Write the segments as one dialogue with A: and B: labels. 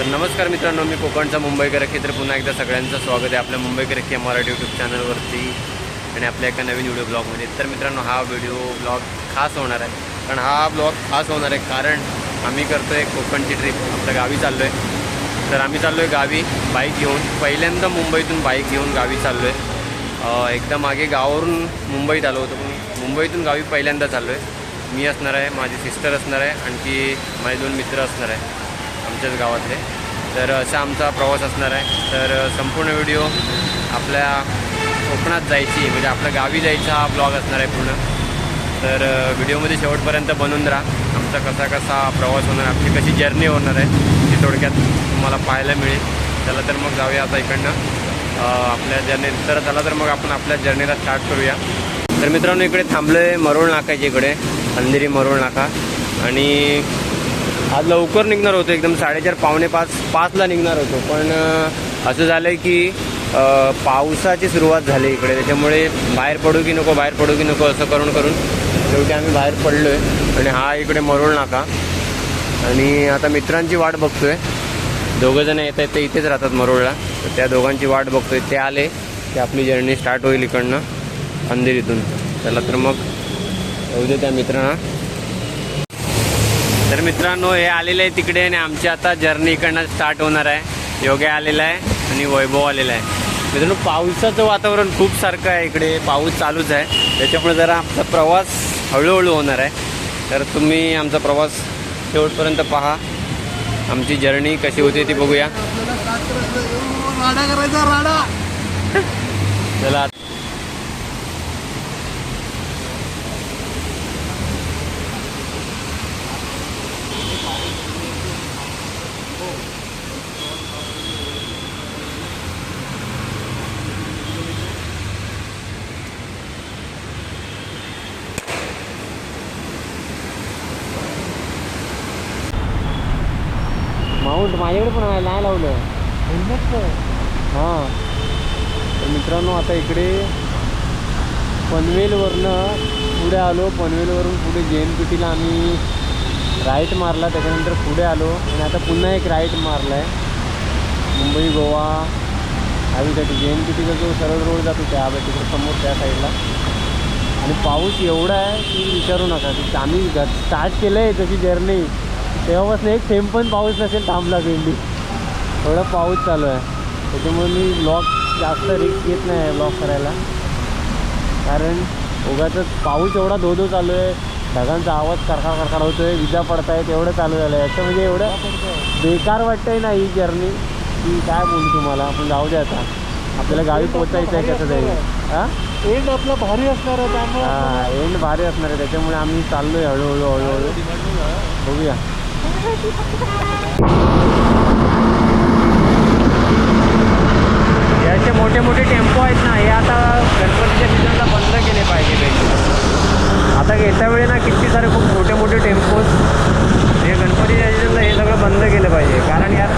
A: तर नमस्कार मित्रांनो मी कोकणचा मुंबईकर अख्खी तर पुन्हा एकदा सगळ्यांचं स्वागत आहे आपल्या मुंबईकर अख्खी या मराठी यूट्यूब चॅनलवरती आणि आपल्या एका नवीन व्हिडिओ ब्लॉगमध्ये तर मित्रांनो हा व्हिडिओ ब्लॉग खास होणार आहे. कारण हा ब्लॉग खास होणार आहे कारण आम्ही करतो आहे कोकणची ट्रिप आपल्या गावी चाललो आहे तर आम्ही चाललो आहे गावी बाईक घेऊन. पहिल्यांदा मुंबईतून बाईक घेऊन गावी चाललो आहे एकदा मागे गावावरून मुंबईत आलो होतो. पण मुंबईतून गावी पहिल्यांदा चाललो आहे मी असणार आहे माझी सिस्टर असणार आहे आणखी माझे दोन मित्र असणार आहे. आमच्याच गावातले. तर असा आमचा प्रवास असणार आहे. तर संपूर्ण व्हिडिओ आपल्या कोकणात जायची म्हणजे आपल्या गावी जायचा हा ब्लॉग असणार आहे पूर्ण. तर व्हिडिओमध्ये शेवटपर्यंत बनून राहा. आमचा कसा कसा प्रवास होणार आपली कशी जर्नी होणार आहे ती थोडक्यात तुम्हाला पाहायला मिळेल. चला तर मग जाऊया आता इकडनं. आपल्या जर्नी तर चला तर मग आपण आपल्या जर्नीला स्टार्ट करूया. तर मित्रांनो इकडे थांबलो आहे मरोळ नाकाच्या इकडे. अंधेरी मरोळ नाका. आणि आज लवकर निघणार होतो एकदम साडेचार पावणे पाच पाचला निघणार होतो. पण असं झालं आहे की पावसाची सुरुवात झाली इकडे. त्याच्यामुळे बाहेर पडू की नको बाहेर पडू की नको असं करून करून शेवटी आम्ही बाहेर पडलो आहे आणि हा इकडे मरोळ नाका. आणि आता मित्रांची वाट बघतोय. दोघं जण येत आहेत ते इथेच राहतात मरोळला. तर त्या दोघांची वाट बघतोय. ते आले की आपली जर्नी स्टार्ट होईल इकडनं अंधेरीतून चला तर मग येऊ दे त्या मित्रांना. तर मित्रांनो हे आलेले आहे तिकडे आणि आमची आता जर्नी इकडनं स्टार्ट होणार आहे. योग्य आलेला आहे आणि वैभव आलेला आहे. मित्रांनो पावसाचं वातावरण खूप सारखं आहे इकडे. पाऊस चालूच आहे. त्याच्यामुळे जरा आमचा प्रवास हळूहळू होणार आहे. तर तुम्ही आमचा प्रवास शेवटपर्यंत पहा. आमची जर्नी कशी होते ती बघूया. चला माऊंट माझ्याकडे पण आहे, नाही लावलं. हां. तर मित्रांनो आता इकडे पनवेलवरनं पुढे आलो. पनवेलवरून पुढे जे एन पी टीला आम्ही राईट मारला. त्याच्यानंतर पुढे आलो. आणि आता पुन्हा एक राईट मारला आहे मुंबई गोवा. हायवेसाठी जे एन पी टीचा जो सरळ रोड जातो त्या तिकडे समोर त्या साईडला. आणि पाऊस एवढा आहे की विचारू नका. की आम्ही स्टार्ट केलं आहे त्याची जर्नी. तेव्हापासून एक थेंब पण पाऊस नसेल थांबला भेंडी एवढा पाऊस चालू आहे. त्याच्यामुळे मी ब्लॉग जास्त रिस्क घेत नाही आहे ब्लॉग करायला. कारण उगाच पाऊस एवढा धो धो चालू आहे. ढगांचा आवाज करखा करखाड होतो आहे विजा पडतायत. एवढं चालू झालं आहे याचं म्हणजे एवढं बेकार वाटतंय ना ही जर्नी की काय बोलू तुम्हाला? आपण जाऊ द्या आता. आपल्याला गावी पोचायचं आहे कसं तरी. हां?
B: एंड आपला भारी असणार आहे त्यामुळे
A: हा एंड भारी असणार आहे. त्याच्यामुळे आम्ही चाललोय हळूहळू हळूहळू. बघूया. हे असे मोठे मोठे टेम्पो आहेत ना हे आता गणपतीच्या सीझनला बंद केले पाहिजे काही आता येत्या वेळी ना किती सारे खूप मोठे मोठे टेम्पोज हे गणपतीच्या सीझनला हे सगळं बंद केलं पाहिजे. कारण यार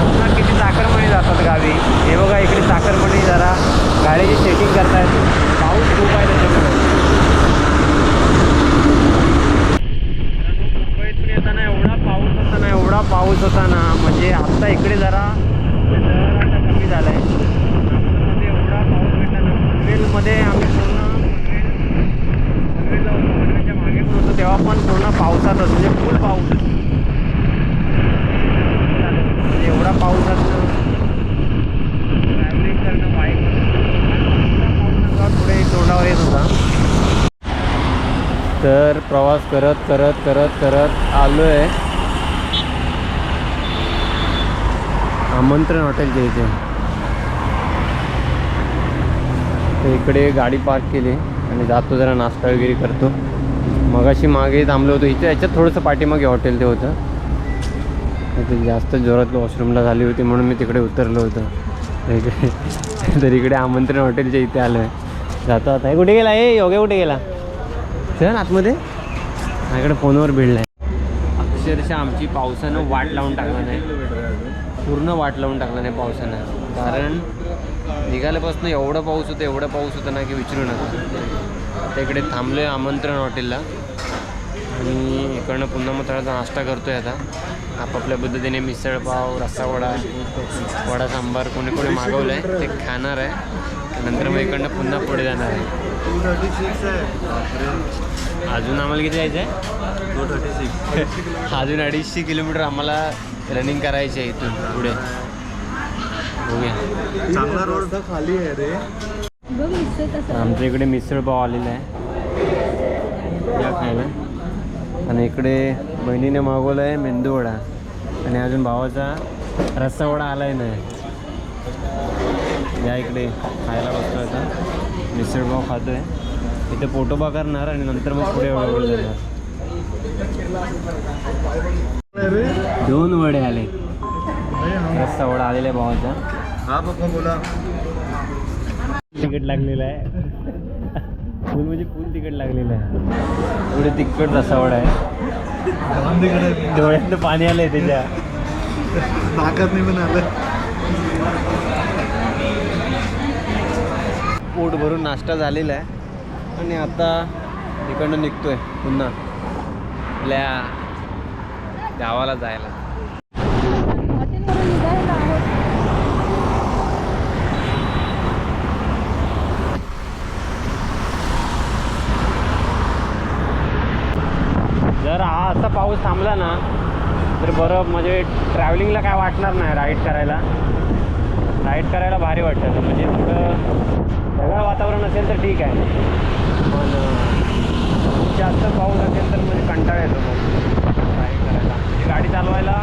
A: पुन्हा किती चाकरमणी जातात गावी. हे बघा इकडे चाकरमणी जरा गाडीची चेकिंग करतायत. पाऊस खूप आहे त्याच्यामुळे मुंबईतून येताना एवढा पाऊस होता ना एवढा पाऊस होता ना म्हणजे आत्ता इकडे जरा जरा कमी झाला आहे एवढा पाऊस भेटला ना पनवेलमध्ये आम्ही पूर्ण पनवेलला होतो पनवेलच्या मागे पण होतो. तेव्हा पण पूर्ण पावसातच म्हणजे फुल पाऊस. म्हणजे एवढा पाऊस असणं ट्रॅव्हलिंग करणं बाईक पुढे तोंडावर येत होता. तर प्रवास करत करत करत करत आलो आहे आमंत्रण हॉटेलच्या इथे. तर इकडे गाडी पार्क केली आणि जातो जरा नाश्ता वगैरे करतो. मगाशी मागे थांबलो होतो. इथे याच्यात थोडंसं पाठीमागे हॉटेल ते होतं. इथे जास्त जोरात वॉशरूमला झाली होती म्हणून मी तिकडे उतरलो होतं. तर इकडे तर इकडे आमंत्रण हॉटेलच्या इथे आलं आहे जातो आता. हे कुठे गेला? हे योग्य कुठे गेला? चल आतमध्ये. माझ्याकडे फोनवर भिडलाय अक्षरशः आमची पावसानं वाट लावून टाकला नाही पूर्ण वाट लावून टाकला नाही पावसानं. कारण निघाल्यापासून एवढं पाऊस होतं एवढं पाऊस होतं ना की विचारू नका. आता इकडे थांबलो आहे आमंत्रण हॉटेलला. आणि इकडनं पुन्हा मग थोडासा नाश्ता करतो आहे आता. आपापल्या पद्धतीने मिसळपाव रस्सा वडा वडा सांबार कोणी कोणी मागवलं आहे ते खाणार आहे. नंतर मग इकडनं पुन्हा पुढे जाणार आहे. अजून आम्हाला किती जायचं आहे अजून अडीचशे किलोमीटर आम्हाला रनिंग करायची आहे इथून पुढे. बघूया.
B: चांगला रोड. तर खाली आहे रे
C: बघ मिसळ कसं
A: आमच्या इकडे मिसळपाव आलेला आहे. या खायला. आणि इकडे बहिणीने मागवलं आहे मेंदूवडा आणि अजून भावाचा रस्सा वडा आलाय नाही या इकडे खायला बसतो आता. मिसळपाव खातोय. इथे पोटोबा करणार आणि नंतर मग पुढे जाणार दोन वडे आले. रस्सा वडा आलेला आहे भावाचा.
B: हा पप्पा बोला.
A: तिकीट लागलेलं आहे. फुल म्हणजे फुल तिकीट लागलेलं आहे. एवढे तिखट रस्सा वडा आहे. डोळ्यातनं पाणी आलंय त्याच्या.
B: नाकात नाही पण आलं.
A: पोट भरून नाश्ता झालेला आहे. आणि आता इकडनं निघतोय पुन्हा. आपल्या गावाला जायला. जर हा असा पाऊस थांबला ना तर बरं म्हणजे ट्रॅव्हलिंगला काय वाटणार नाही राईड करायला. राईड करायला भारी वाटतं. म्हणजे थोडं सगळं वातावरण असेल तर ठीक आहे. पण जास्त पाऊस असेल तर म्हणजे कंटाळा येतो मग राईड करायला. म्हणजे गाडी चालवायला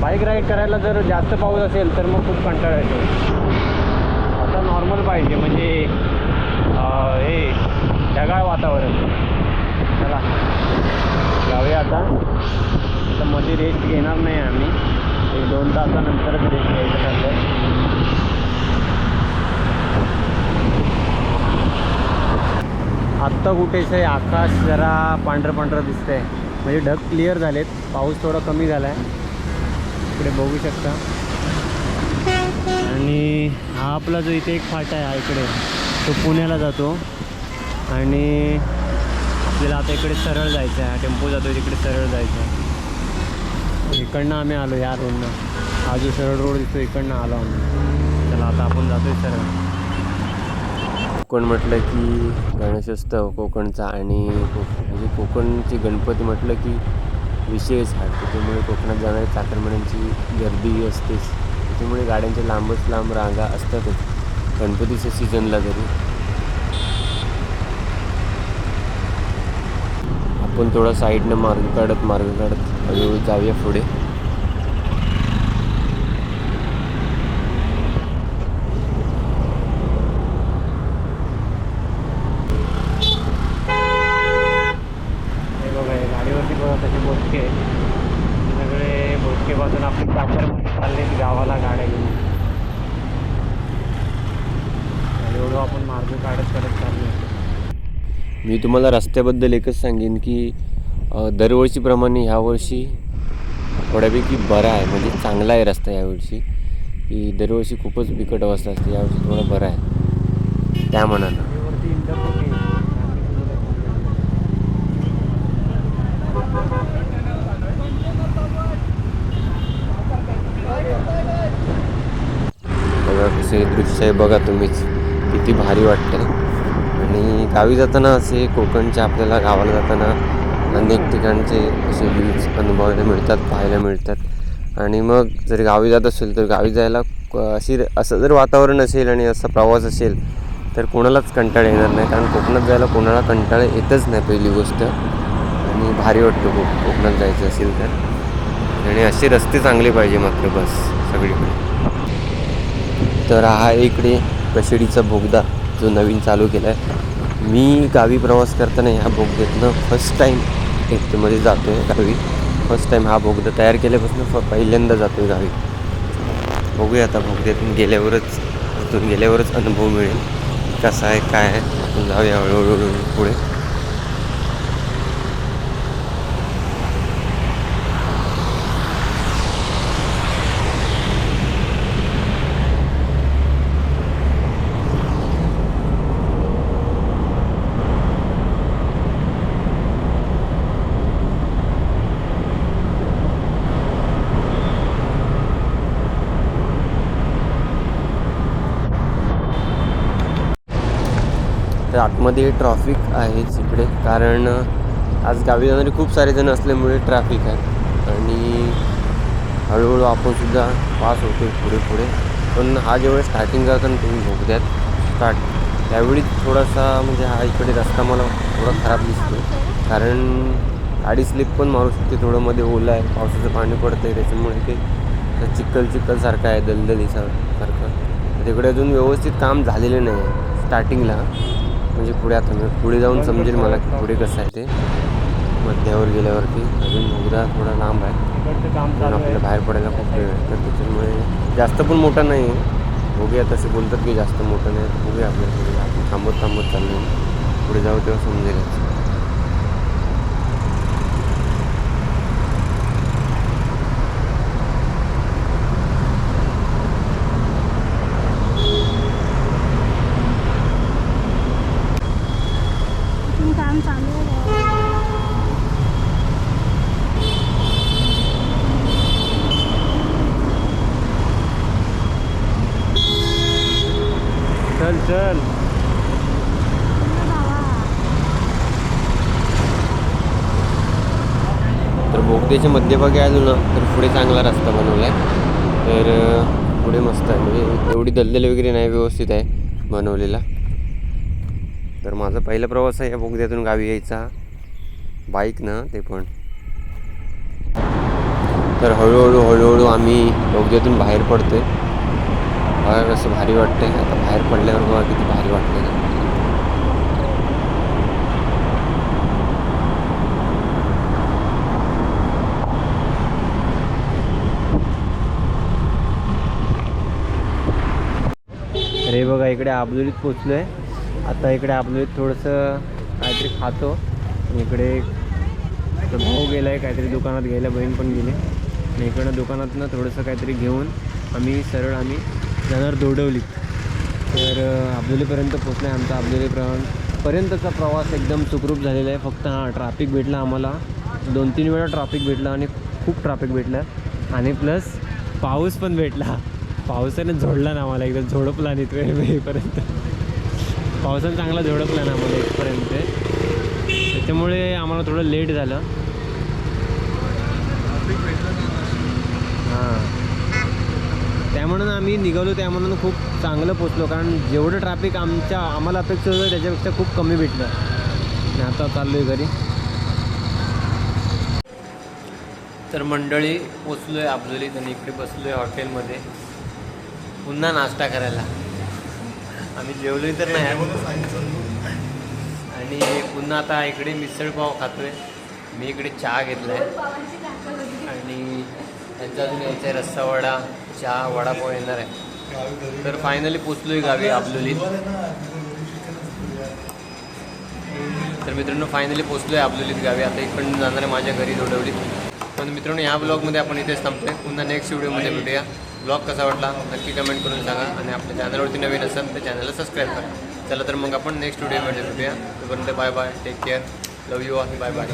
A: बाईक राईड करायला जर जास्त पाऊस असेल तर मग खूप कंटाळा येतो. आता नॉर्मल पाहिजे म्हणजे हे ढगाळ वातावरण. चला. जाऊया आता. आता मध्ये रेस्ट घेणार नाही आम्ही. एक दोन तासानंतरच रेस्ट घ्यायचं ठरलं आत्ता कुठेच आहे आकाश जरा पांढरं पांढरं दिसतंय. म्हणजे ढग क्लिअर झालेत. पाऊस थोडा कमी झाला आहे इकडे बघू शकता. आणि हा आपला जो इथे एक फाटा आहे हा इकडे. तो पुण्याला जातो. आणि आपल्याला आता इकडे सरळ जायचं आहे. टेम्पो जातो तिकडे सरळ जायचं आहे. इकडनं आम्ही आलो या रोडनं हा जो सरळ रोड दिसतो इकडनं आलो आम्ही. चला आता आपण जातोय सरळ. कोकण म्हटलं की गणेशोत्सव कोकणचा आणि कोक म्हणजे कोकणची गणपती म्हटलं की विशेष हा त्याच्यामुळे कोकणात जाणाऱ्या चाकरमान्यांची गर्दी असतेच. त्याच्यामुळे गाड्यांच्या लांबच लांब रांगा असतातच. गणपतीच्या सीझनला तरी. आपण थोडा साईडनं मार्ग काढत मार्ग काढत हळूहळू जाऊया पुढे हे बघा हे गाडीवरती बघा कसे सगळे भोसकेपासून आपली चाकर चाललेत गावाला गाड्या घेऊन. एवढं आपण मार्ग काढत करत चाललो मी तुम्हाला रस्त्याबद्दल एकच सांगेन की दरवर्षीप्रमाणे ह्यावर्षी थोड्यापैकी बरा आहे. म्हणजे चांगला आहे रस्ता यावर्षी की दरवर्षी खूपच बिकट अवस्था असते. यावर्षी थोडा बरा आहे. त्या मनानं बघा कसे दृश्य आहे बघा तुम्हीच. किती भारी वाटतं आणि गावी जाताना असे कोकणच्या आपल्याला गावाला जाताना अनेक ठिकाणचे असे व्ह्यूज अनुभवायला मिळतात पाहायला मिळतात. आणि मग जर गावी जात असेल तर गावी जायला क- अशी असं जर वातावरण असेल आणि असा प्रवास असेल तर कोणालाच कंटाळा येणार नाही. कारण कोकणात जायला कोणाला कंटाळा येतच नाही पहिली गोष्ट. आणि भारी वाटतो कोकणात जायचं असेल तर. आणि असे रस्ते चांगले पाहिजे मात्र बस सगळीकडे. तर हा इकडे कशेडीचा बोगदा जो नवीन चालू केला आहे मी गावी प्रवास करताना ह्या बोगद्यातनं फर्स्ट टाईम एकटेमध्ये जातो आहे गावी. फर्स्ट टाईम हा बोगदा तयार केल्यापासून फ पहिल्यांदा जातो आहे गावी. बघूया आता बोगद्यातून गेल्यावरच तिथून गेल्यावरच अनुभव मिळेल. कसा आहे काय आहे आपण जाऊया हळूहळू पुढे. तर आतमध्ये ट्रॉफिक आहेच इकडे. कारण आज गावी जाणारे खूप सारे जण असल्यामुळे ट्रॅफिक आहे. आणि हळूहळू आपणसुद्धा पास होतो पुढे पुढे. पण हा जेव्हा स्टार्टिंग करताना तुम्ही भोगद्यात स्टार्ट त्यावेळी थोडासा म्हणजे हा इकडे रस्ता मला थोडा खराब दिसतो कारण गाडी स्लिप पण मारू शकते थोडं मध्ये ओलं आहे. पावसाचं पाणी पडतं आहे त्याच्यामुळे ते चिखल चिखलसारखं आहे दलदलीचा सारखं तिकडे अजून व्यवस्थित काम झालेलं नाही आहे स्टार्टिंगला म्हणजे पुढे आता मी पुढे जाऊन समजेल मला की पुढे कसं आहे ते. मध्यावर गेल्यावरती अजून बोगदा थोडा लांब आहे. पण आपल्याला बाहेर पडायला खूप वेळ आहे. तर त्याच्यामुळे जास्त पण मोठा नाही आहे. बघूया तसे बोलतात की जास्त मोठं नाही. तर बघूया आपल्याला. पुढे आपण थांबत थांबत चाललो पुढे जाऊ तेव्हा समजेल
C: इथून काम चालू आहे.
A: चल चल. तर बोगद्याच्या मध्यभागी आलो ना तर पुढे चांगला रस्ता बनवला आहे तर पुढे मस्त आहे. म्हणजे एवढी दलदल वगैरे नाही व्यवस्थित आहे बनवलेला. तर माझा पहिला प्रवास आहे या बोगद्यातून गावी यायचा. बाईक ना ते पण. तर हळूहळू हळूहळू आम्ही बोगद्यातून बाहेर पडतोय. बघा कसं भारी वाटतंय. आता बाहेर पडल्यावर बघा किती भारी वाटतंय ना. अरे बघा इकडे आबलोलीत पोचलोय आता इकडे आपलं थोडंसं काहीतरी खातो. इकडे भाऊ गेला आहे काहीतरी दुकानात गेला बहीण पण गेली. आणि इकडं दुकानातनं थोडंसं काहीतरी घेऊन आम्ही सरळ आम्ही जाणार दोडवली तर अब्दुलीपर्यंत पोचलं आहे आमचा आबलोली पर्यंतचा प्रवास एकदम सुखरूप झालेला आहे. फक्त हां ट्रॅफिक भेटला आम्हाला. दोन तीन वेळा ट्रॅफिक भेटला आणि खूप ट्रॅफिक भेटलं. आणि प्लस पाऊस पण भेटला. पावसाने झोडला ना आम्हाला. एकदम झोडपला नाही तो वेळेपर्यंत पावसाला चांगला झोडपला ना आम्हाला इथपर्यंत. त्याच्यामुळे आम्हाला थोडं लेट झालं. हां. त्यामुळं आम्ही निघालो त्यामुळं खूप चांगलं पोचलो कारण जेवढं ट्रॅफिक आमच्या आम्हाला अपेक्षा होतं त्याच्यापेक्षा खूप कमी भेटलं. आणि आता चाललो आहे घरी. तर मंडळी पोचलो आहे आपल्याला आणि इकडे बसलो आहे हॉटेलमध्ये. पुन्हा नाश्ता करायला. आम्ही जेवलोही तर नाही. आणि पुन्हा आता इकडे मिसळपाव खातोय. मी इकडे चहा घेतला आहे आणि त्यांचा अजून यायचा आहे रस्सा वडा चहा वडापाव येणार आहे. तर फायनली पोचलो आहे गावी आपलोलीत तर मित्रांनो फायनली पोचलो आहे आपलोलीत गावी. आता इकडून जाणार आहे माझ्या घरी दोडवलीत पण मित्रांनो या ब्लॉगमध्ये आपण इथेच थांबतोय. पुन्हा नेक्स्ट व्हिडिओमध्ये भेटूया. ब्लॉग कसा वाटला नक्की कमेंट करून सांगा आणि आपल्या चॅनलवरती नवीन असेल तर चॅनलला सबस्क्राईब करा. चला तर मग आपण नेक्स्ट व्हिडिओमध्ये भेटूया. तोपर्यंत bye bye take care love you आणि बाय बाय